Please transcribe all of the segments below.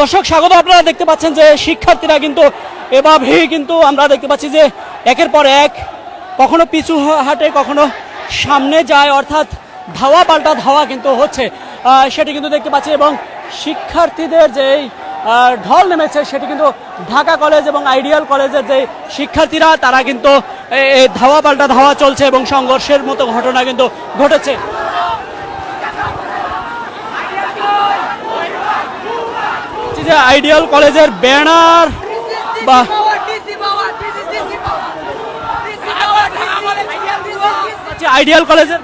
দর্শক, স্বাগত। আপনারা দেখতে পাচ্ছেন যে শিক্ষার্থীরা কিন্তু এভাবেই কিন্তু আমরা দেখতে পাচ্ছি যে একের পর এক কখনো পিছু হাঁটে, কখনো সামনে যায়, অর্থাৎ ধাওয়া পাল্টা ধাওয়া কিন্তু হচ্ছে। সেটি কিন্তু দেখতে পাচ্ছি এবং শিক্ষার্থীদের যেই ঢল নেমেছে, সেটি কিন্তু ঢাকা কলেজ এবং আইডিয়াল কলেজের যে শিক্ষার্থীরা, তারা কিন্তু ধাওয়া পাল্টা ধাওয়া চলছে এবং সংঘর্ষের মতো ঘটনা কিন্তু ঘটেছে হচ্ছে যে আইডিয়াল কলেজের ব্যানার। বা আইডিয়াল কলেজের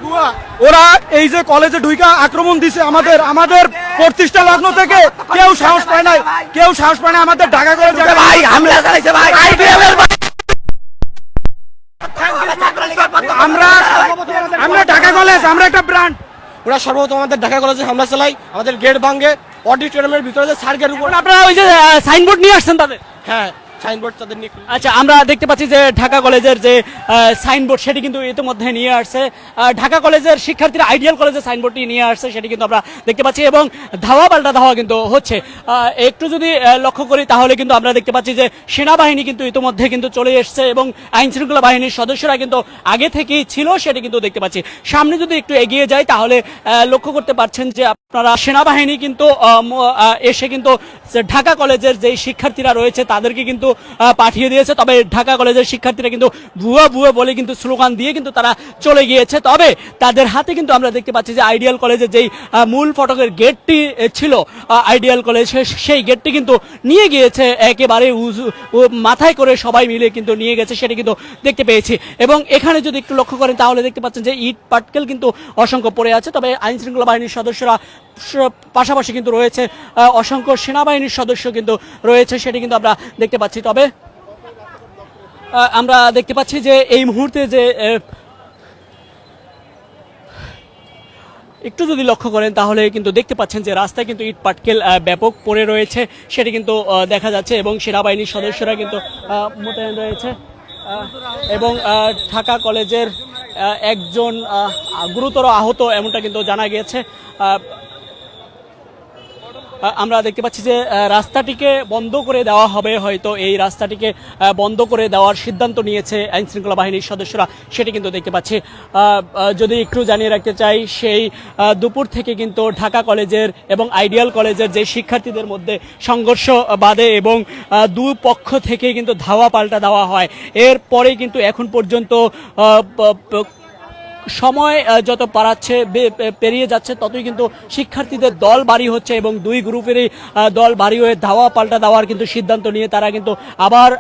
ওরা এই যে কলেজে ঢুইকা আক্রমণ দিছে আমাদের আমাদের প্রতিষ্ঠা লগ্ন থেকে কেউ সাহস পায় নাই কেউ সাহস পায় না আমাদের ঢাকা কলেজে ভাই হামলা চালাইছে ভাই। আমরা আমরা ঢাকা কলেজ আমরা একটা ব্র্যান্ড। ওরা সর্বপ্রথম আমাদের ঢাকা কলেজে হামলা চালাই আমাদের গেট ভাঙে অডিটোরিয়ামের ভিতরে যে সার্কের উপর আপনারা ওই যে সাইনবোর্ড নিয়ে আসছেন তাদের? হ্যাঁ সাইনবোর্ড তাদের আচ্ছা আমরা দেখতে পাচ্ছি যে ঢাকা কলেজের যে সাইনবোর্ড, সেটি কিন্তু ইতিমধ্যে নিয়ে আসছে। ঢাকা কলেজের শিক্ষার্থীরা আইডিয়াল কলেজের সাইনবোর্ডটি নিয়ে আসছে, সেটি কিন্তু আমরা দেখতে পাচ্ছি এবং ধাওয়া পাল্টা ধাওয়া কিন্তু হচ্ছে। একটু যদি লক্ষ্য করি, তাহলে কিন্তু আমরা দেখতে পাচ্ছি যে সেনাবাহিনী কিন্তু ইতিমধ্যে কিন্তু চলে এসছে এবং আইন শৃঙ্খলা বাহিনীর সদস্যরা কিন্তু আগে থেকেই ছিল, সেটি কিন্তু দেখতে পাচ্ছি। সামনে যদি একটু এগিয়ে যায় তাহলে লক্ষ্য করতে পারছেন যে আপনারা সেনাবাহিনী কিন্তু এসে কিন্তু ঢাকা কলেজের যে শিক্ষার্থীরা রয়েছে, তাদেরকে কিন্তু পাঠিয়ে দিয়েছে। তবে ঢাকা কলেজের শিক্ষার্থীরা কিন্তু ভুয়া ভুয়া বলে কিন্তু স্লোগান দিয়ে কিন্তু তারা চলে গিয়েছে। তবে তাদের হাতে কিন্তু আমরা দেখতে পাচ্ছি যে আইডিয়াল কলেজের যেই মূল ফটকের গেটটি ছিল আইডিয়াল কলেজ, সেই গেটটি কিন্তু নিয়ে গিয়েছে। একেবারে মাথায় করে সবাই মিলে কিন্তু নিয়ে গেছে, সেটা কিন্তু দেখতে পেয়েছি। এবং এখানে যদি একটু লক্ষ্য করেন, তাহলে দেখতে পাচ্ছেন যে ইট পাটকেল কিন্তু অসংখ্য পড়ে আছে। তবে আইন শৃঙ্খলা বাহিনীর সদস্যরা পাশাপাশি কিন্তু রয়েছে অসংখ্য সেনাবাহিনীর সদস্য কিন্তু রয়েছে, সেটি কিন্তু আমরা দেখতে পাচ্ছি। তবে আমরা দেখতে পাচ্ছি যে এই মুহূর্তে যে একটু যদি লক্ষ্য করেন তাহলে কিন্তু দেখতে পাচ্ছেন যে রাস্তায় কিন্তু ইট, পাটকেল ব্যাপক পড়ে রয়েছে, সেটি কিন্তু দেখা যাচ্ছে এবং সেনাবাহিনীর সদস্যরা কিন্তু মোতায়েন রয়েছে এবং ঢাকা কলেজের একজন গুরুতর আহত এমনটা কিন্তু জানা গিয়েছে আমরা দেখতে পাচ্ছি যে রাস্তাটিকে বন্ধ করে দেওয়া হবে হয়তো। এই রাস্তাটিকে বন্ধ করে দেওয়ার সিদ্ধান্ত নিয়েছে আইন শৃঙ্খলা বাহিনীর সদস্যরা। সেটি কিন্তু দেখতে পাচ্ছি। যদি একটু জানিয়ে রাখতে চাই, সেই দুপুর থেকে কিন্তু ঢাকা কলেজের এবং আইডিয়াল কলেজের যে শিক্ষার্থীদের মধ্যে সংঘর্ষ বাদে এবং দু পক্ষ থেকে কিন্তু ধাওয়া পাল্টা দেওয়া হয়। এরপরে কিন্তু এখন পর্যন্ত সময় যত পারাচ্ছে পেরিয়ে যাচ্ছে, ততই কিন্তু শিক্ষার্থীদের দল বাড়ি হচ্ছে এবং দুই গ্রুপেরই দল বাড়ি হয়ে ধাওয়া পাল্টা দেওয়ার কিন্তু সিদ্ধান্ত নিয়ে তারা কিন্তু আবার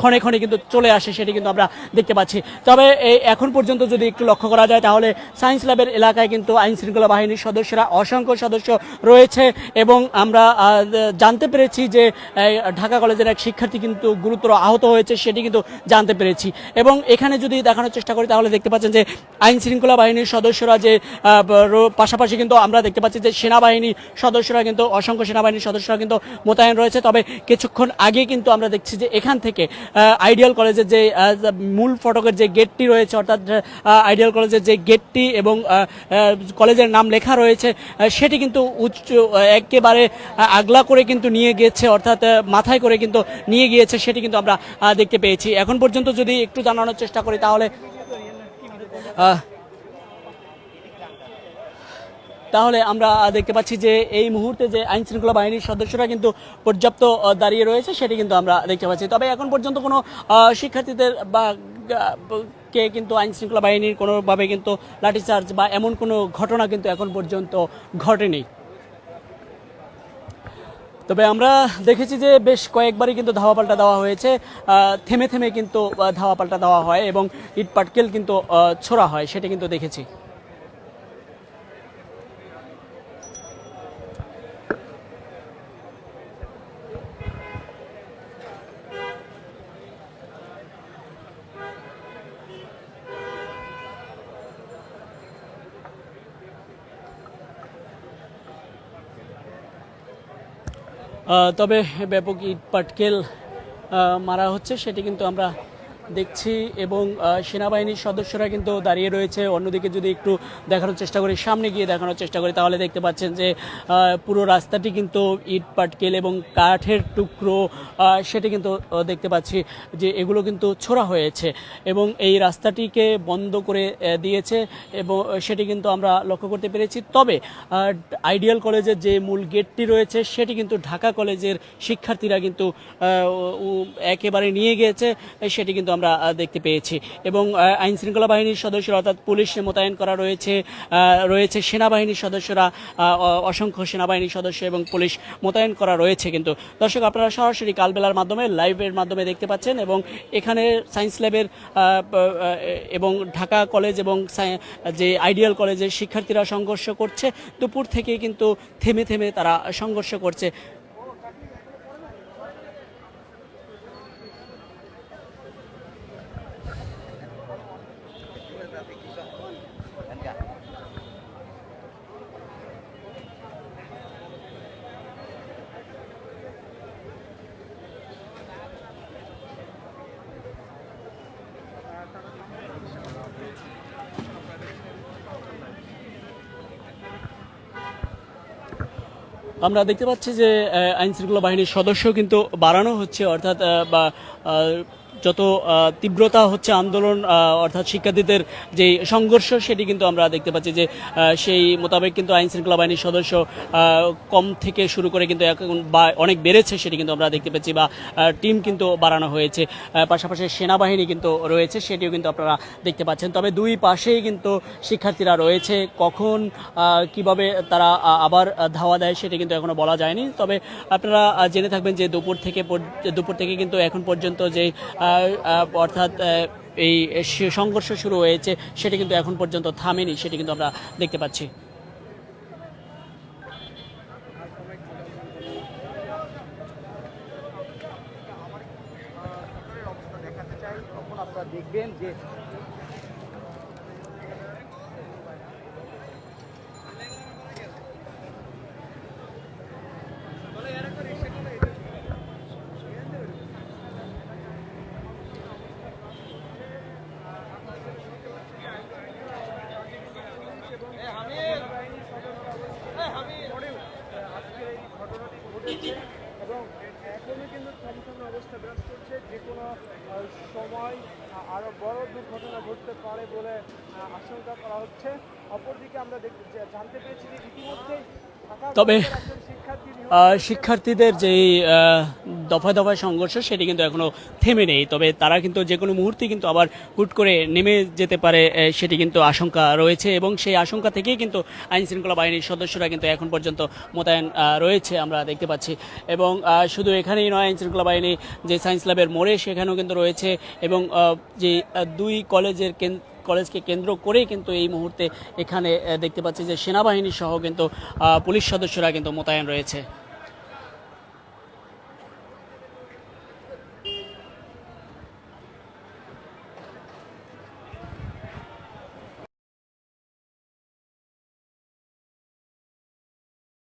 ক্ষণে ক্ষণে কিন্তু চলে আসে, সেটি কিন্তু আমরা দেখতে পাচ্ছি। তবে এখন পর্যন্ত যদি একটু লক্ষ্য করা যায়, তাহলে সায়েন্স ল্যাবের এলাকায় কিন্তু আইন শৃঙ্খলা বাহিনীর সদস্যরা অসংখ্য সদস্য রয়েছে এবং আমরা জানতে পেরেছি যে ঢাকা কলেজের এক শিক্ষার্থী কিন্তু গুরুতর আহত হয়েছে, সেটি কিন্তু জানতে পেরেছি। এবং এখানে যদি দেখানোর চেষ্টা করি, তাহলে দেখতে পাচ্ছেন যে আইন শৃঙ্খলা বাহিনীর সদস্যরা যে পাশাপাশি কিন্তু আমরা দেখতে পাচ্ছি যে সেনাবাহিনীর সদস্যরা কিন্তু, অসংখ্য সেনাবাহিনীর সদস্যরা কিন্তু মোতায়েন রয়েছে। তবে কিছুক্ষণ আগে কিন্তু আমরা দেখছি যে এখান থেকে আইডিয়াল কলেজের যে মূল ফটকের যে গেটটি রয়েছে, অর্থাৎ আইডিয়াল কলেজের যে গেটটি এবং কলেজের নাম লেখা রয়েছে সেটি কিন্তু উচ্চ, একেবারে আগলা করে কিন্তু নিয়ে গিয়েছে, অর্থাৎ মাথায় করে কিন্তু নিয়ে গিয়েছে, সেটি কিন্তু আমরা দেখতে পেয়েছি। এখন পর্যন্ত যদি একটু জানানোর চেষ্টা করি, তাহলে তাহলে আমরা দেখতে পাচ্ছি যে এই মুহূর্তে যে আইন শৃঙ্খলা বাহিনীর সদস্যরা কিন্তু পর্যাপ্ত দাঁড়িয়ে রয়েছে, সেটি কিন্তু আমরা দেখতে পাচ্ছি। তবে এখন পর্যন্ত কোনো শিক্ষার্থীদের বা কে কিন্তু আইন শৃঙ্খলা বাহিনীর কোনোভাবে কিন্তু লাঠিচার্জ বা এমন কোনো ঘটনা কিন্তু এখন পর্যন্ত ঘটেনি। তবে আমরা দেখেছি যে বেশ কয়েকবারই কিন্তু ধাওয়া পাল্টা দেওয়া হয়েছে। থেমে থেমে কিন্তু ধাওয়া পাল্টা দেওয়া হয় এবং ইট পাটকেল কিন্তু ছোড়া হয়, সেটা কিন্তু দেখেছি। তবে ব্যাপক ইট পাটকেল মারা হচ্ছে সেটি কিন্তু আমরা দেখছি এবং সেনাবাহিনীর সদস্যরা কিন্তু দাঁড়িয়ে রয়েছে। অন্যদিকে যদি একটু দেখানোর চেষ্টা করি, সামনে গিয়ে দেখানোর চেষ্টা করি, তাহলে দেখতে পাচ্ছেন যে পুরো রাস্তাটি কিন্তু ইট, পাটকেল এবং কাঠের টুকরো সেটি কিন্তু দেখতে পাচ্ছি যে এগুলো কিন্তু ছোড়া হয়েছে এবং এই রাস্তাটিকে বন্ধ করে দিয়েছে এবং সেটি কিন্তু আমরা লক্ষ্য করতে পেরেছি। তবে আইডিয়াল কলেজের যে মূল গেটটি রয়েছে, সেটি কিন্তু ঢাকা কলেজের শিক্ষার্থীরা কিন্তু একেবারে নিয়ে গিয়েছে। সেটি কিন্তু আমরা দেখতে পেয়েছি। এবং আইন শৃঙ্খলা বাহিনীর সদস্যরা, অর্থাৎ পুলিশ মোতায়েন করা রয়েছে রয়েছে সেনাবাহিনীর সদস্যরা অসংখ্য সেনাবাহিনীর সদস্য এবং পুলিশ মোতায়েন করা রয়েছে কিন্তু। দর্শক, আপনারা সরাসরি কালবেলার মাধ্যমে লাইভের মাধ্যমে দেখতে পাচ্ছেন এবং এখানে সায়েন্স ল্যাবের এবং ঢাকা কলেজ এবং যে আইডিয়াল কলেজের শিক্ষার্থীরা সংঘর্ষ করছে। দুপুর থেকে কিন্তু থেমে থেমে তারা সংঘর্ষ করছে। আমরা দেখতে পাচ্ছি যে আইন শৃঙ্খলা বাহিনীর সদস্য কিন্তু বাড়ানো হচ্ছে অর্থাৎ বা যত তীব্রতা হচ্ছে আন্দোলন অর্থাৎ শিক্ষার্থীদের যে সংঘর্ষ, সেটি কিন্তু আমরা দেখতে পাচ্ছি যে সেই মোতাবেক কিন্তু আইন শৃঙ্খলা বাহিনীর সদস্য কম থেকে শুরু করে কিন্তু এখন অনেক বেড়েছে, সেটি কিন্তু আমরা দেখতে পাচ্ছি বা টিম কিন্তু বাড়ানো হয়েছে। পাশাপাশি সেনাবাহিনী কিন্তু রয়েছে, সেটিও কিন্তু আপনারা দেখতে পাচ্ছেন। তবে দুই পাশেই কিন্তু শিক্ষার্থীরা রয়েছে। কখন কীভাবে তারা আবার ধাওয়া দেয়, সেটা কিন্তু এখনও বলা যায়নি। তবে আপনারা জেনে থাকবেন যে দুপুর থেকে পর- দুপুর থেকে কিন্তু এখন পর্যন্ত যে অর্থাৎ এই সংঘর্ষ শুরু হয়েছে, সেটি কিন্তু এখন পর্যন্ত থামেনি, সেটি কিন্তু আমরা দেখতে পাচ্ছি। এবং এখনই কিন্তু থমথমে অবস্থা বিরাজ করছে, যে কোনো সময় আরও আরও বড় দুর্ঘটনা ঘটতে পারে বলে আশঙ্কা করা হচ্ছে। তবে, শিক্ষার্থীদের যে দফায় দফায় সংঘর্ষ সেটি কিন্তু এখনও থেমে নেই। তবে তারা কিন্তু যে কোনো মুহূর্তে কিন্তু আবার হুট করে নেমে যেতে পারে সেটি কিন্তু আশঙ্কা রয়েছে এবং সেই আশঙ্কা থেকেই কিন্তু আইন শৃঙ্খলা বাহিনীর সদস্যরা কিন্তু এখন পর্যন্ত মোতায়েন রয়েছে আমরা দেখতে পাচ্ছি। এবং শুধু এখানেই নয় আইন শৃঙ্খলা বাহিনী যে সায়েন্স ল্যাবের মোড়ে সেখানেও কিন্তু রয়েছে এবং যে দুই কলেজের কেন- কলেজকে কেন্দ্র করেই কিন্তু এই মুহূর্তে এখানে দেখতে পাচ্ছি যে সেনাবাহিনী সহ কিন্তু পুলিশ সদস্যরা কিন্তু মোতায়েন রয়েছে।